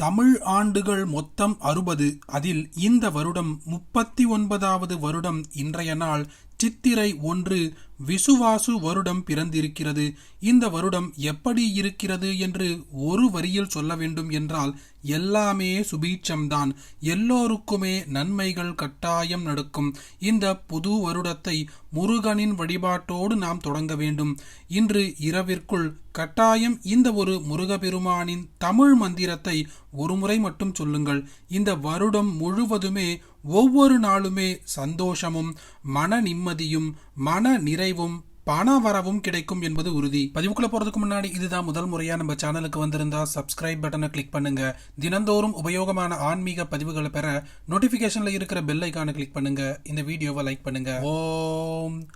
தமிழ் ஆண்டுகள் மொத்தம் அறுபது. அதில் இந்த வருடம் முப்பத்தி ஒன்பதாவது வருடம் இன்றைய நாள் சித்திரை ஒன்று விசுவாசு வருடம் பிறந்திருக்கிறது. இந்த வருடம் எப்படி இருக்கிறது என்று ஒரு வரியில் சொல்ல வேண்டும் என்றால் எல்லாமே சுபீட்சம்தான். எல்லோருக்குமே நன்மைகள் கட்டாயம் நடக்கும். இந்த புது வருடத்தை முருகனின் வழிபாட்டோடு நாம் தொடங்க வேண்டும். இன்று இரவிற்குள் கட்டாயம் இந்த ஒரு முருகபெருமானின் தமிழ் மந்திரத்தை ஒருமுறை மட்டும் சொல்லுங்கள். இந்த வருடம் முழுவதுமே ஒவ்வொரு நாளுமே சந்தோஷமும் மன நிம்மதியும் மன நிறைவும் பண வரவும் கிடைக்கும் என்பது உறுதி. பதிவுக்குள்ள போறதுக்கு முன்னாடி இதுதான் முதல் முறையா நம்ம சேனலுக்கு வந்திருந்தா சப்ஸ்கிரைப் பட்டனை கிளிக் பண்ணுங்க. தினந்தோறும் உபயோகமான ஆன்மீக பதிவுகளை பெற நோட்டிபிகேஷன்ல இருக்கிற பெல் ஐக்கான கிளிக் பண்ணுங்க. இந்த வீடியோவை லைக் பண்ணுங்க. ஓம்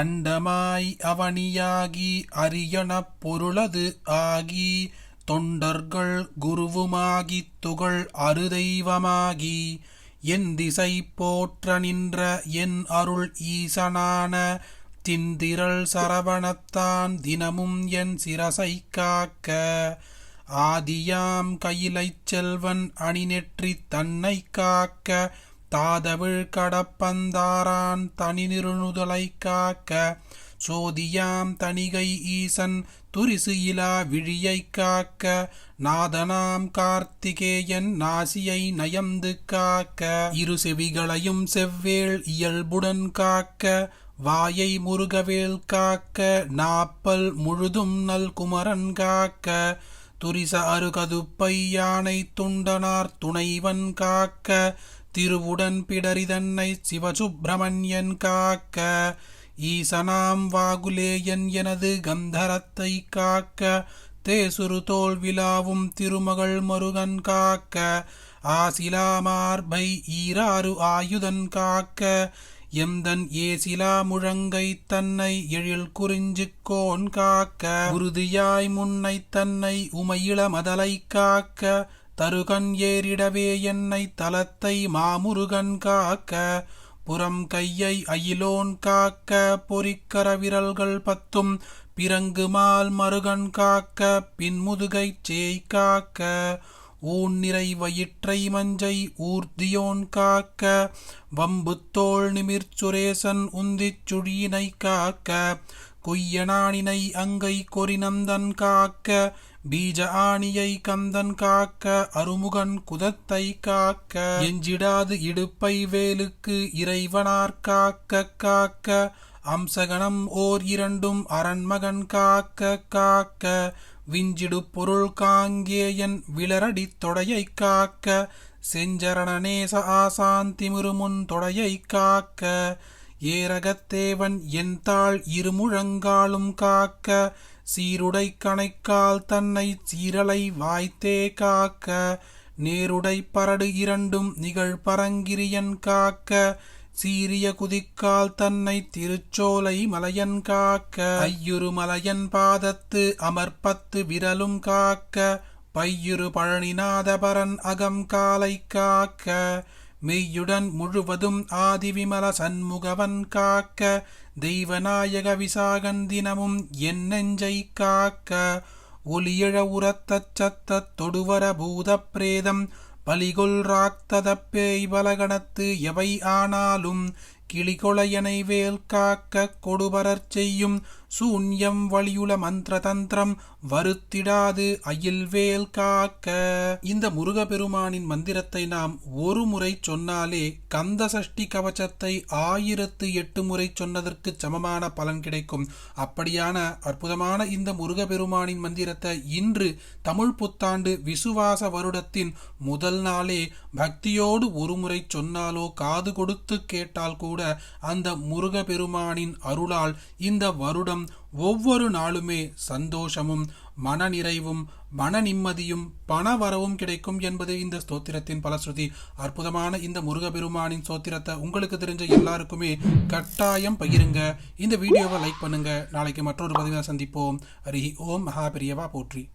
அண்டமாய் அவனியாகி அரியண பொருளது ஆகி தொண்டர்கள் குருவுமாகி துகள் அருதெய்வமாகி என் திசை போற்ற நின்ற என் அருள் ஈசனான திந்திரள் சரவணத்தான் தினமும் என் சிரசை காக்க. ஆதியாம் கையிலைச் செல்வன் அணிநெற்றி தன்னை காக்க. தாதவிழ் கடப்பந்தாரான் தனி நிறுணுதலை காக்க. சோதியாம் தணிகை ஈசன் துரிசு இலா விழியை காக்க நாதனாம் கார்த்திகேயன் நாசியை நயந்து காக்க இரு செவிகளையும் செவ்வேள் இயல்புடன் காக்க வாயை முருகவேல் காக்க நாப்பல் முழுதும் நல் குமரன் காக்க துரிச அருகதுப்பை யானை துண்டனார் துணைவன் காக்க திருவுடன் பிடரிதன்னை சிவசுப்பிரமணியன் காக்க ஈசனாம் வாகுலேயன் எனது கந்தரத்தை காக்க தேசுரு தோல் விழாவும் திருமகள் மருகன் காக்க ஆசிலா மார்பை ஈராறு ஆயுதன் காக்க எந்தன் ஏசிலா முழங்கை தன்னை எழில் குறிஞ்சுக்கோன் காக்க உறுதியாய் முன்னை தன்னை உமையிள மதலை காக்க தருகன் ஏறிடவே என்னை தலத்தை மாமுருகன் காக்க புறம் கையை அயிலோன் காக்க பொறிக்கர விரல்கள் பத்தும் பிறங்குமால் மருகன் காக்க பின்முதுகை சேய் காக்க ஊன் நிறை வயிற்றை மஞ்சை ஊர்தியோன் காக்க வம்புத்தோள் நிமிர் சுரேசன் உந்திச் சுழியினை காக்க கொய்யனானினை அங்கை கொரினந்தன் காக்க பீஜ ஆணியை கந்தன் காக்க அருமுகன் குதத்தை காக்க எஞ்சிடாது இடுப்பை வேலுக்கு இறைவனார் காக்க காக்க அம்சகணம் ஓர் இரண்டும் அரண்மகன் காக்க காக்க விஞ்சிடு பொருள் காங்கேயன் விளரடி தொடையை காக்க செஞ்சரணநேச ஆசான் திமிருமுன் தொடையை காக்க ஏரகத்தேவன் என் தாள் இருமுழங்காலும் காக்க சீருடை கணைக்கால் தன்னை சீரலை வாய்த்தே காக்க நேருடை பரடு இரண்டும் நிகழ் பரங்கிரியன் காக்க சீரிய குதிக்கால் தன்னை திருச்சோலை மலையன் காக்க ஐயுரு மலையன் பாதத்து அமர்பத்து விரலும் காக்க பையுரு பழனிநாதபரன் அகம் காலை காக்க மெய்யுடன் முழுவதும் ஆதிவிமல சண்முகவன் காக்க தெய்வநாயக விசாகன் தினமும் என் நெஞ்சை காக்க. ஒலியழ உரத்தச் சத்த தொடுவர பூதப் பிரேதம் பலிகொல் ராக்தத பேய் பலகணத்து எவை ஆனாலும் கிளிகொளையனை வேல் காக்க கொடுபரற் செய்யும் சூன்யம் வழியுல மந்திர தந்திரம் வருத்திடாது அயில் வேல் காக்க. இந்த முருகபெருமானின் மந்திரத்தை நாம் ஒரு முறை சொன்னாலே கந்த சஷ்டி கவச்சத்தை ஆயிரத்து எட்டு முறை சொன்னதற்கு சமமான பலன் கிடைக்கும். அப்படியான அற்புதமான இந்த முருகபெருமானின் மந்திரத்தை இன்று தமிழ் புத்தாண்டு விசுவாச வருடத்தின் முதல் நாளே பக்தியோடு ஒரு முறை சொன்னாலோ காது கொடுத்து கேட்டால் கூட அந்த முருகபெருமானின் அருளால் இந்த வருடம் ஒவ்வொரு நாளுமே சந்தோஷமும் மனநிறைவும் மன நிம்மதியும் பண வரவும் கிடைக்கும் என்பது இந்த ஸ்தோத்திரத்தின் பலஸ்ருதி. அற்புதமான இந்த முருகபெருமானின் ஸ்தோத்திரத்தை உங்களுக்கு தெரிஞ்ச எல்லாருக்குமே கட்டாயம் பகிருங்க. இந்த வீடியோவை லைக் பண்ணுங்க. நாளைக்கு மற்றொரு பதிவை சந்திப்போம். ஹரி ஓம் மகாபிரியவா போற்றி.